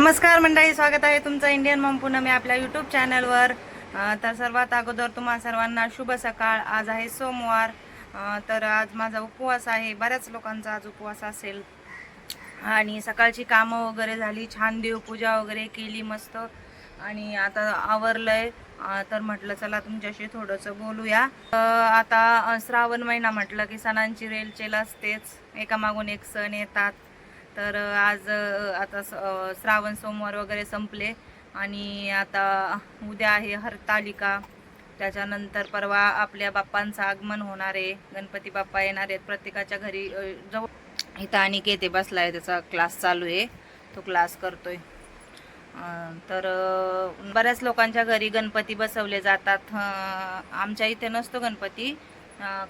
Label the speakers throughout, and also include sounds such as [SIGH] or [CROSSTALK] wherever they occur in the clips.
Speaker 1: नमस्कार मंडळी स्वागत आहे तुमचं इंडियन मॉम पुन्हा मी आपल्या यूट्यूब चॅनलवर तर सर्वात अगोदर तुम्हा सर्वांना शुभ सकाळ. आज आहे सोमवार. तर आज माझा उपवास आहे. बऱ्याच लोकांचा आज उपवास असेल. आणि सकाळची कामं वगैरे झाली छान देवपूजा वगैरे केली मस्त. आणि आता आवरलंय. तर म्हटलं चला तुमच्याशी थोडंसं बोलूया. आता श्रावण महिना म्हटलं की सणांची रेलचेल असतेच. एकामागून एक सण येतात. तर आज आता स- श्रावण सोमवार वगैरे संपले आणि आता उद्या आहे हरतालिका. त्याच्यानंतर परवा आपल्या बाप्पांचं आगमन होणार आहे. गणपती बाप्पा येणार आहेत प्रत्येकाच्या घरी जवळ. इथं आणि येते आहे त्याचा क्लास चालू आहे. तो क्लास करतोय. तर बऱ्याच लोकांच्या घरी गणपती बसवले जातात. आमच्या इथे नसतो गणपती.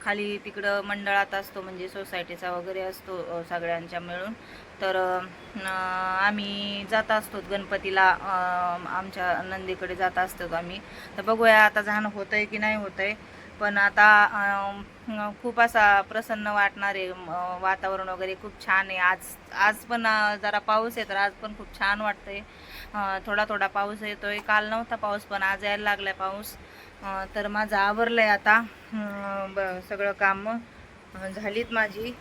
Speaker 1: खाली तिकडं मंडळात असतो म्हणजे सोसायटीचा वगैरे असतो सगळ्यांच्या मिळून. तर आम्ही जात असतो गणपतीला आमच्या नंदीकडे जात असतो आम्ही. तर बघूया आता जाणं होतं आहे की नाही होतं आहे पण आता खूप असा प्रसन्न वाटणार आहे वातावरण वगैरे खूप छान आहे. आज आज पण जरा पाऊस आहे तर आज पण खूप छान वाटतंय. थोडा थोडा पाऊस येतोय. काल नव्हता पाऊस पण आज यायला लागलाय पाऊस. तर माझं आवरलंय आता. ब- सगळं काम झालीत माझी.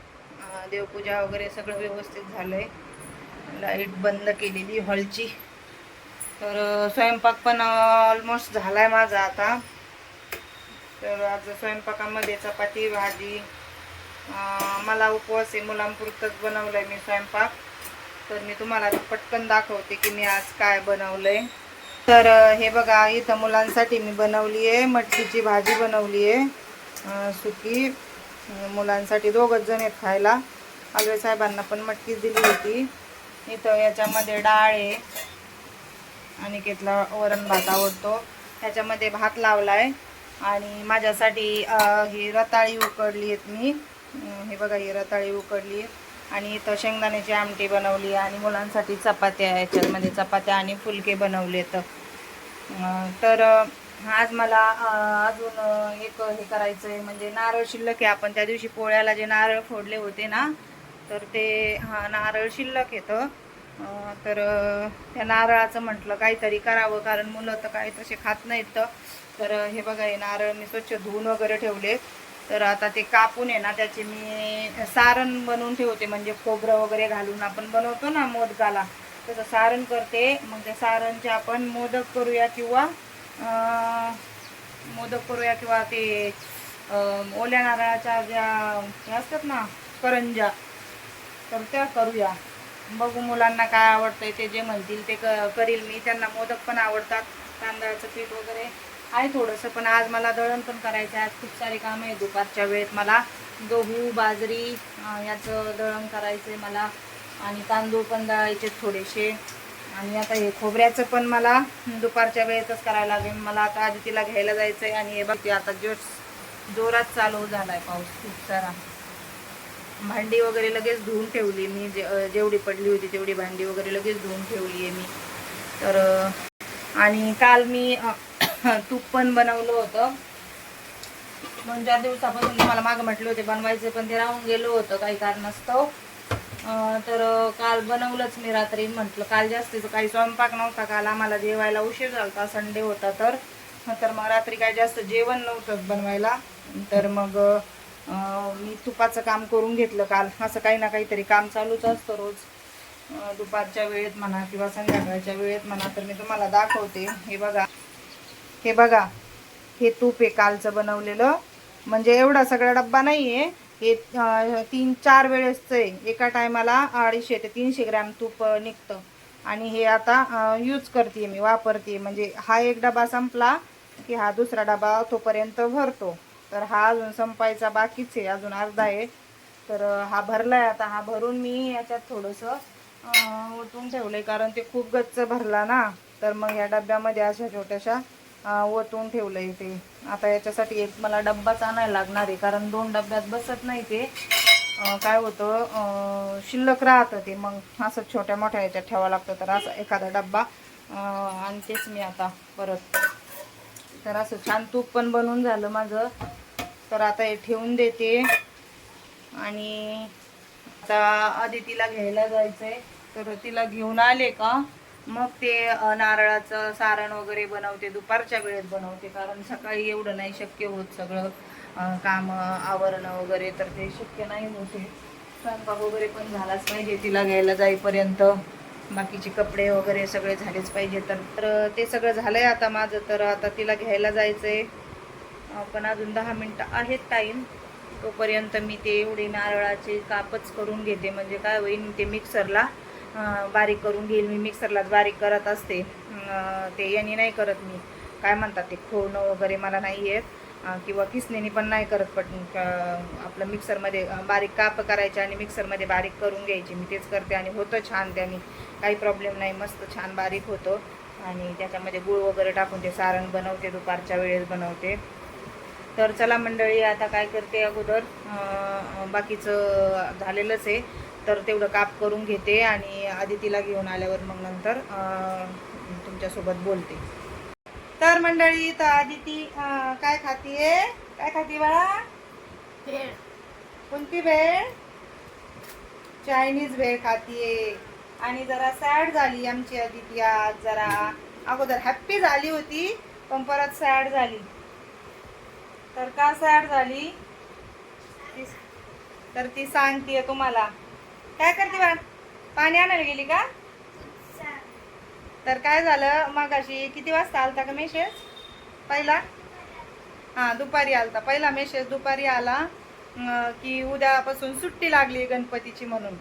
Speaker 1: देवपूजा वगैरे सगळं व्यवस्थित झालं आहे लाइट बंद केलेली हॉलची. तर स्वयंपाक पण ऑलमोस्ट झाला आहे माझा आता. तर आज स्वयंपाकामध्ये चपाती भाजी मला उपवास आहे मुलांपुरतंच आहे मी स्वयंपाक. तर मी तुम्हाला आता पटकन दाखवते की मी आज काय बनवलं आहे तर हे बघा इथं मुलांसाठी मी बनवली आहे मटकीची भाजी बनवली आहे सुकी मुलांसाठी दोघंच जण आहेत खायला. आलवे साहेबांना पण मटकीच दिली होती. इथं याच्यामध्ये डाळ आहे. आणि केतला वरण भात आवडतो. ह्याच्यामध्ये भात लावलाय. आणि माझ्यासाठी ही रताळी उकडली आहेत मी. हे बघा ही रताळी उकडली आणि इथं शेंगदाण्याची आमटी बनवली आणि मुलांसाठी चपात्या याच्यामध्ये चपात्या आणि फुलके बनवले आहेत तर आज मला अजून एक हे करायचं आहे म्हणजे नारळ शिल्लक आहे. आपण त्या दिवशी पोळ्याला जे नारळ फोडले होते ना तर ते हा नारळ शिल्लक येतं. तर त्या नारळाचं म्हटलं काहीतरी करावं कारण मुलं तर काही तसे खात नाहीत. तर हे बघा हे नारळ मी स्वच्छ धुवून वगैरे ठेवले. तर आता ते कापून आहे ना त्याचे मी सारण बनवून ठेवते. म्हणजे खोबरं वगैरे घालून आपण बनवतो ना मोदकाला. तसं सारण करते. मग त्या सारणचे आपण मोदक करूया किंवा मोदक करूया किंवा ते ओल्या नारळाच्या ज्या हे असतात ना करंजा तर त्या करूया. बघू मुलांना काय आवडतंय ते जे म्हणतील ते क करील. मी त्यांना मोदक पण आवडतात. तांदळाचं पीठ वगैरे आहे थोडंसं पण आज मला दळण पण करायचं आहे. आज खूप सारे कामं आहे दुपारच्या वेळेत मला. गहू बाजरी याचं दळण करायचं आहे मला. आणि तांदूळ पण दळायचे थोडेसे. आणि आता हे खोबऱ्याचं पण मला दुपारच्या वेळेतच करायला लागेल. मला आता आधी तिला घ्यायला जायचं आहे आणि हे बघते आता जोश जोरात चालू झाला आहे पाऊस खूप सारा. भांडी वगैरे लगेच धुवून ठेवली मी. जे जेवढी पडली होती तेवढी भांडी वगैरे लगेच धुवून ठेवली आहे मी. तर आणि काल मी [COUGHS] तूप पण बनवलं होतं. दोन चार दिवसापासून मला मागं म्हटले होते बनवायचे पण ते राहून गेलो होतं काही कारणास्तव. तर काल बनवलंच मी रात्री. म्हटलं काल जास्तीचं काही स्वयंपाक नव्हता. काल आम्हाला जेवायला उशीर झाला होता. संडे होता तर. तर मग रात्री काय जास्त जेवण नव्हतं बनवायला. तर मग मी तुपाचं काम करून घेतलं काल. असं काही ना काहीतरी काम चालूच असतं रोज. दुपारच्या वेळेत म्हणा किंवा संध्याकाळच्या वेळेत म्हणा तर मी तुम्हाला दाखवते. हे बघा. हे बघा. हे तूप आहे कालचं बनवलेलं. म्हणजे एवढा सगळा डब्बा नाही आहे हे तीन चार वेळेसचं आहे एका टायमाला अडीचशे ते तीनशे ग्रॅम तूप निघतं. आणि हे आता यूज करते मी वापरते म्हणजे हा एक डबा संपला की हा दुसरा डबा तोपर्यंत भरतो. तर हा अजून संपायचा बाकीच आहे अजून अर्धा आहे. तर हा भरला आहे आता. हा भरून मी याच्यात थोडंसं ओतून ठेवलं आहे कारण ते खूप गच्च भरला ना. तर मग या डब्यामध्ये अशा छोट्याशा अं, ओतून आहे ते. आता याच्यासाठी एक मला डब्बाच आणायला लागणार आहे कारण दोन डब्यात बसत नाही ते. काय होतं शिल्लक राहतं ते मग असं छोट्या मोठ्या याच्यात ठेवावं लागतं तर असा एखादा डब्बा. आणतेच मी आता परत. तर असं छान तूप पण बनवून झालं माझं. तर आता हे ठेवून देते. आणि आता आधी तिला घ्यायला जायचंय. तर तिला घेऊन आले का? मग ते नारळाचं सारण वगैरे बनवते दुपारच्या वेळेत बनवते कारण सकाळी एवढं नाही शक्य होत सगळं काम आवरणं वगैरे तर ते शक्य नाही होते स्वयंपाक वगैरे पण झालाच पाहिजे तिला घ्यायला जाईपर्यंत. बाकीचे कपडे वगैरे सगळे झालेच पाहिजे तर तर ते सगळं झालंय आता माझं तर आता तिला घ्यायला जायचंय. आहे पण अजून दहा मिनटं आहेत टाईम. तोपर्यंत मी ते एवढे नारळाचे कापच करून घेते म्हणजे काय होईल ते मिक्सरला बारीक करून घेईल. मी मिक्सरलाच बारीक करत असते. ते यांनी नाही करत मी. काय म्हणतात ते? खोडणं वगैरे मला नाही येत. किंवा किसणीने पण नाही करत पट आपलं मिक्सरमध्ये बारीक काप करायचे आणि मिक्सरमध्ये बारीक करून घ्यायची. मी तेच करते आणि होतं छान त्याने. काही प्रॉब्लेम नाही. मस्त छान बारीक होतं. आणि त्याच्यामध्ये गुळ वगैरे टाकून ते सारण बनवते. दुपारच्या वेळेस बनवते. तर चला मंडळी आता काय करते अगोदर बाकीचं झालेलंच आहे. तर तेवढं काप करून घेते आणि आधी तिला घेऊन आल्यावर मग नंतर तुमच्यासोबत बोलते. तर मंडळी तर आधी ती अं, काय खातीये? काय खाती बाळा? कोणती भेळ? चायनीज भेळ खातीये. आणि जरा सॅड झाली आमची आदिती आज जरा अगोदर हॅप्पी झाली होती पण परत सॅड झाली. तर का सॅड झाली? तर ती सांगतीये तुम्हाला. काय करते बा पाणी आणायला गेली का? तर काय झालं मग अशी किती वाजता आलता का मेसेज पहिला? हां दुपारी आलता. पहिला मेसेज दुपारी आला की उद्यापासून सुट्टी लागली गणपतीची म्हणून.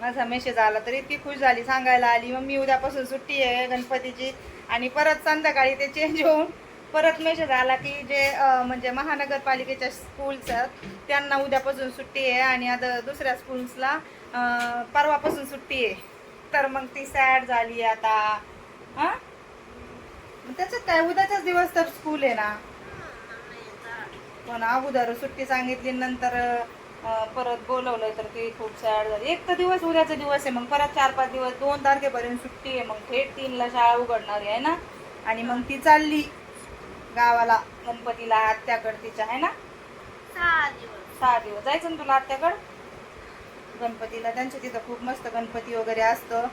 Speaker 1: माझा मेसेज आला तर इतकी खुश झाली सांगायला आली मम्मी उद्यापासून सुट्टी आहे गणपतीची आणि परत संध्याकाळी ते चेंज होऊन परत मेसेज आला की जे म्हणजे महानगरपालिकेच्या स्कूल्स आहेत त्यांना उद्यापासून सुट्टी आहे आणि आता दुसऱ्या स्कूल्सला परवापासून सुट्टी आहे. तर मग ती सॅड झाली आता. हां? त्याच्यात काय? उद्याचाच दिवस तर स्कूल आहे ना. पण अगोदर सुट्टी सांगितली नंतर परत बोलवलं तर ती खूप सॅड झाली. एक तर दिवस उद्याचा दिवस आहे मग परत चार पाच दिवस दोन तारखेपर्यंत सुट्टी आहे. मग थेट तीनला शाळा उघडणार आहे ना? आणि मग ती चालली. गावाला गणपतीला आत्याकडे तिच्या आहे ना? सहा दिवस. जायचं ना तुला आत्याकडं? गणपतीला. त्यांच्या तिथं खूप मस्त गणपती वगैरे असतं.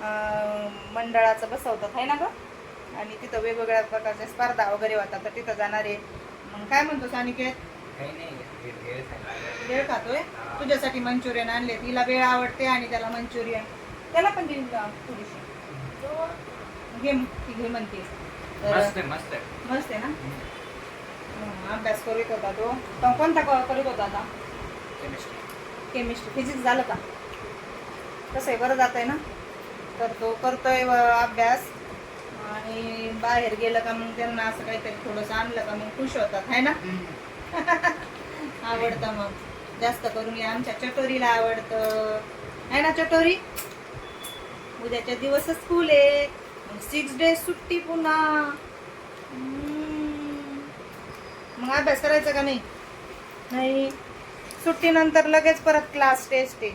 Speaker 1: अं, मंडळाचं बसवतात आहे ना ग? आणि तिथं वेगवेगळ्या प्रकारच्या स्पर्धा वगैरे होतात तर तिथं जाणार आहे. मग काय म्हणतो सानिकेत?
Speaker 2: काही नाही भेळ- भेळ सांगा.
Speaker 1: वेळ खातोय? तुझ्यासाठी मंचुरियन आणले. तिला वेळ आवडते आणि त्याला मंचुरियन. त्याला पण देईल का थोडीशी. घे ती घे म्हणते
Speaker 2: मस्त आहे, मस्त आहे.
Speaker 1: मस्त आहे ना? हं, अभ्यास करीत होता तो. तो कोणता क- करीत होता आता?
Speaker 2: Chemistry.
Speaker 1: केमिस्ट्री फिजिक्स झालं का? कसं आहे? बरं जात आहे ना? तर तो करतोय व अभ्यास. आणि बाहेर गेलं का मग त्यांना असं काहीतरी थोडंसं आणलं का मग खुश होतात है ना? [LAUGHS] आवडतं मग. जास्त करून या आमच्या चटोरीला आवडतं. आहे ना चटोरी? उद्याच्या दिवस स्कूल आहे. सिक्स डेज सुट्टी पुन्हा. मग अभ्यास करायचा का नाही? नाही. सुट्टीनंतर लगेच परत क्लास टेस्ट आहे.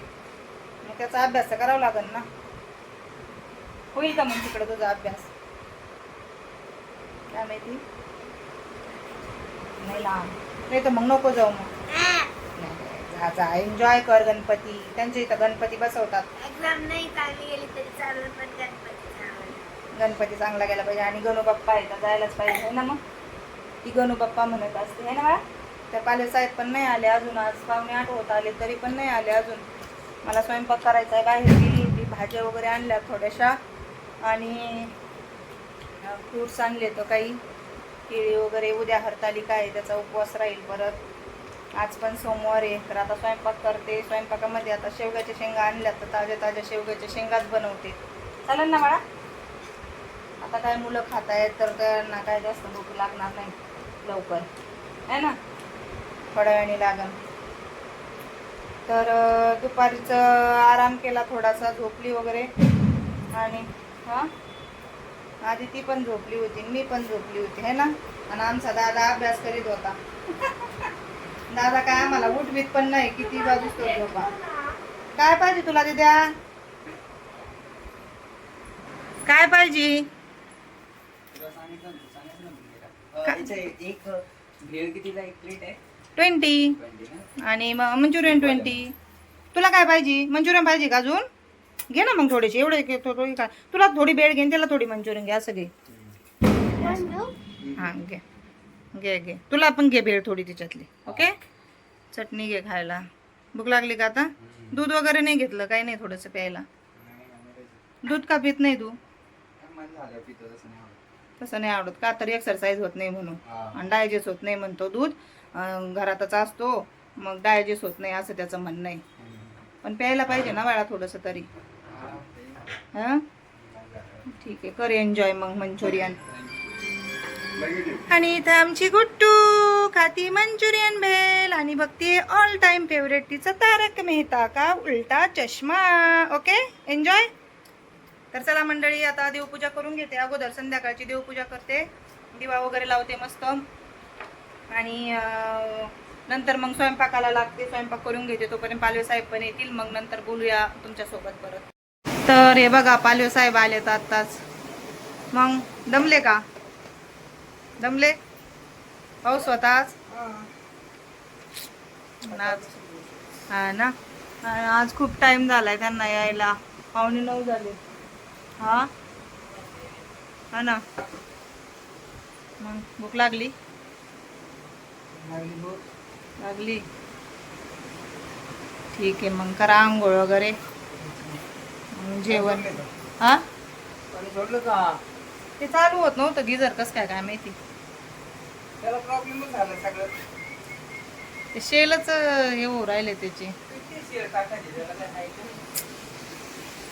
Speaker 1: मग त्याचा अभ्यास तर करावा लागेल ना. होईल का मग तिकडे तुझा अभ्यास? काय माहिती? नाही लांब नाही तर मग नको जाऊ मग. नाही, जा जा एन्जॉय कर गणपती. त्यांच्या इथं गणपती बसवतात.
Speaker 3: एक्झाम नाही चांगली गेली तरी चालेल पण गणपती.
Speaker 1: गणपती चांगला गेला पाहिजे आणि गणू बाप्पा आहे तर जायलाच पाहिजे आहे ना मग? ती गणू बाप्पा म्हणत असते आहे ना बाळा त्या पाले साहेब पण नाही आले अजून आज पाहुणे आठ होत आले तरी पण नाही आले अजून. मला स्वयंपाक करायचा आहे बाहेर गेली होती भाज्या वगैरे आणल्या थोड्याशा. आणि फ्रूट्स आणले तर काही. केळी वगैरे उद्या हरतालिका आहे त्याचा उपवास राहील परत. आज पण सोमवार आहे तर आता स्वयंपाक करते. स्वयंपाकामध्ये आता शेवग्याच्या शेंगा आणल्या तर ताज्या ताज्या शेवग्याच्या शेंगाच बनवते. चालेल ना मला आता काय मुलं खात आहेत तर त्यांना काय जास्त भूक लागणार नाही लवकर. आहे ना? थोड्या वेळाने लागन तर दुपारीचं आराम केला थोडासा झोपली वगैरे. आणि हां? आधी ती पण झोपली होती मी पण झोपली होती है ना? आणि आमचा दादा अभ्यास करीत होता. [LAUGHS] दादा काय आम्हाला उठवीत पण नाही किती बाजूच तो झोपा. काय पाहिजे तुला दिद्या? काय पाहिजे
Speaker 2: तुला सांगितलं ना, सांगितलं ना मी तिला. अं, याचं एक भेळ कितीला एक प्लेट आहे?
Speaker 1: ट्वेंटी.
Speaker 2: ट्वेंटी ना?
Speaker 1: आणि मंचुरियन ट्वेंटी. तुला काय पाहिजे? मंचुरियन पाहिजे का अजून? घे ना मग थोडीशी. एवढे घे, थो- थोडी काय तुला थोडी बेड घेईन त्याला थोडी मंचुरियन घे असं घे. हां घे. घे घे. तुला पण घे भेळ थोडी तिच्यातली ओके? चटणी घे खायला. भूक लागली का आता? दूध वगैरे नाही घेतलं काही नाही थोडंसं प्यायला. दूध का पित नाही तू?
Speaker 2: मन झालं पितो तसं नाही. आवडत.
Speaker 1: तसं नाही आवडत. का तर एक्सरसाइज होत नाही म्हणून. आणि डायजेस्ट होत नाही म्हणतो दूध. घरातच असतो. मग डायजेस्ट होत नाही असं त्याचं म्हणणं आहे. पण प्यायला पाहिजे ना बाळा थोडंसं तरी.
Speaker 2: हा,
Speaker 1: ठीक आहे कर एन्जॉय मग मंचुरियन. आणि इथं आमची गुट्टू खाती मंचुरियन भेल. आणि बघतीये ऑल टाइम फेवरेट तिचा तारक मेहता का उलटा चष्मा. ओके एन्जॉय तर चला मंडळी आता देवपूजा करून घेते. अगोदर संध्याकाळची देवपूजा करते. दिवा वगैरे लावते मस्त. आणि नंतर मग स्वयंपाकाला लागते. स्वयंपाक करून घेते. तोपर्यंत पालवे साहेब पण येतील. मग नंतर बोलूया तुमच्यासोबत परत. तर हे बघा पालवे साहेब तर आत्ताच. मग दमले का? दमले? हो स्वतःच? आज. हा ना? आज खूप टाइम झालाय त्यांना यायला. पावणे नऊ झाले. हा? हा ना. मग भूक लागली?
Speaker 2: लागली भूक.
Speaker 1: लागली. ठीक आहे मग करा आंघोळ वगैरे. मग जेवण. हा?
Speaker 2: सोडलं का?
Speaker 1: ते चालू होत नव्हतं गिझर कस काय काय माहिती.
Speaker 2: त्याला प्रॉब्लेमच झाला सगळं.
Speaker 1: ते शेलच हे होऊ राहिले त्याचे?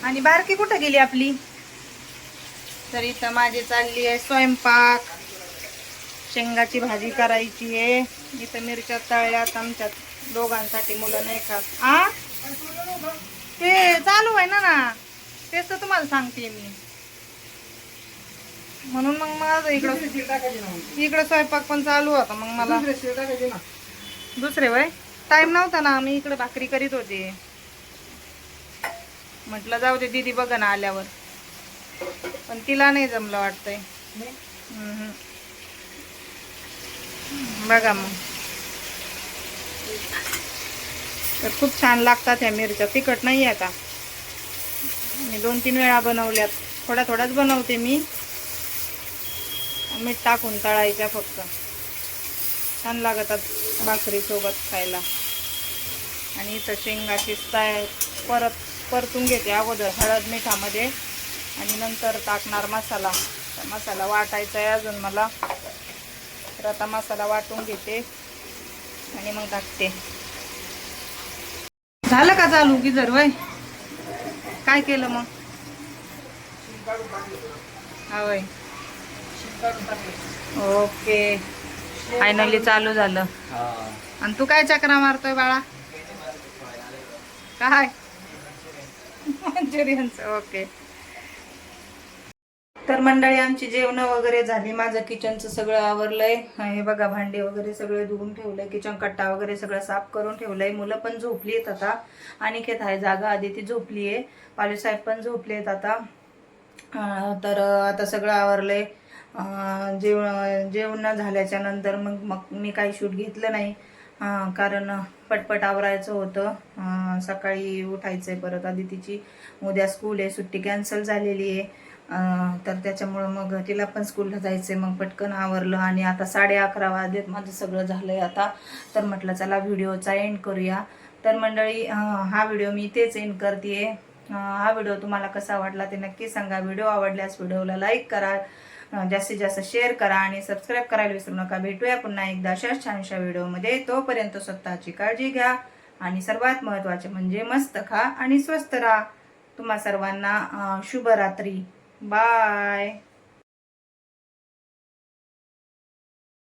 Speaker 1: आणि बारकी कुठं गेली आपली? तर इथं माझी चालली आहे स्वयंपाक. शेंगाची भाजी करायची आहे. इथं मिरच्या तळल्यात आमच्यात दोघांसाठी मुलं नाही खात आ? ते चालू आहे ना ना? तेच तर तुम्हाला सांगते मी. म्हणून मग माझं इकडं. इकडं स्वयंपाक पण चालू होता मग मला
Speaker 2: दुसरे
Speaker 1: वय? टाइम नव्हता ना मी इकडे भाकरी करीत होते. म्हटलं जाऊ दे दीदी बघा ना आल्यावर. पण तिला नाही जमलं वाटतंय. बघा मग. तर खूप छान लागतात ह्या मिरच्या. तिखट नाही आहे का मी दोन तीन वेळा बनवल्यात. थोड्या थोड्याच बनवते मी. मीठ टाकून तळायच्या फक्त. छान लागतात भाकरीसोबत खायला. आणि इथं शेंगा शिजताय परत परतून घेते अगोदर हळद मिठामध्ये. आणि नंतर टाकणार मसाला. तर मसाला वाटायचा आहे अजून मला. तर आता मसाला वाटून घेते आणि मग टाकते. झालं का चालू की जर वय? काय केलं मग? होय ओके. फायनली चालू झालं. आणि तू काय चक्रा मारतोय बाळा? काय? [LAUGHS] मंचुरियनच. ओके. तर मंडळी आमची जेवणं वगैरे झाली. माझं किचनचं सगळं आवरलंय. हे बघा भांडे वगैरे सगळे धुवून ठेवलंय. किचन कट्टा वगैरे सगळं साफ करून ठेवलंय. मुलं पण झोपली आहेत आता. अनिकेत आहे जागा. आधी ती झोपली आहे पालूसाहेब पण झोपले आहेत आता तर आता सगळं आवरलंय. अं, जेवण जेवण झाल्याच्यानंतर मग मग मी काही शूट घेतलं नाही. कारण पटपट आवरायचं होतं. सकाळी उठायचं आहे परत. आधी तिची उद्या स्कूल आहे. सुट्टी कॅन्सल झालेली आहे तर त्याच्यामुळं मग तिला पण स्कूलला जायचं आहे मग पटकन आवरलं आणि आता साडे अकरा वाजलेत. माझं सगळं झालं आहे आता. तर म्हटलं चला व्हिडिओचा एंड करूया. तर मंडळी हा व्हिडिओ मी तेच एंड करते हा व्हिडिओ तुम्हाला कसा वाटला ते नक्की सांगा. व्हिडिओ आवडल्यास व्हिडिओला लाईक करा. जास्तीत जास्त शेअर करा आणि सबस्क्राईब करायला विसरू नका. भेटूया पुन्हा एकदा अशाच छानशा व्हिडिओमध्ये. तोपर्यंत स्वतःची काळजी घ्या आणि सर्वात महत्त्वाचे म्हणजे मस्त खा आणि स्वस्त राहा. तुम्हा सर्वांना शुभरात्री. Bye.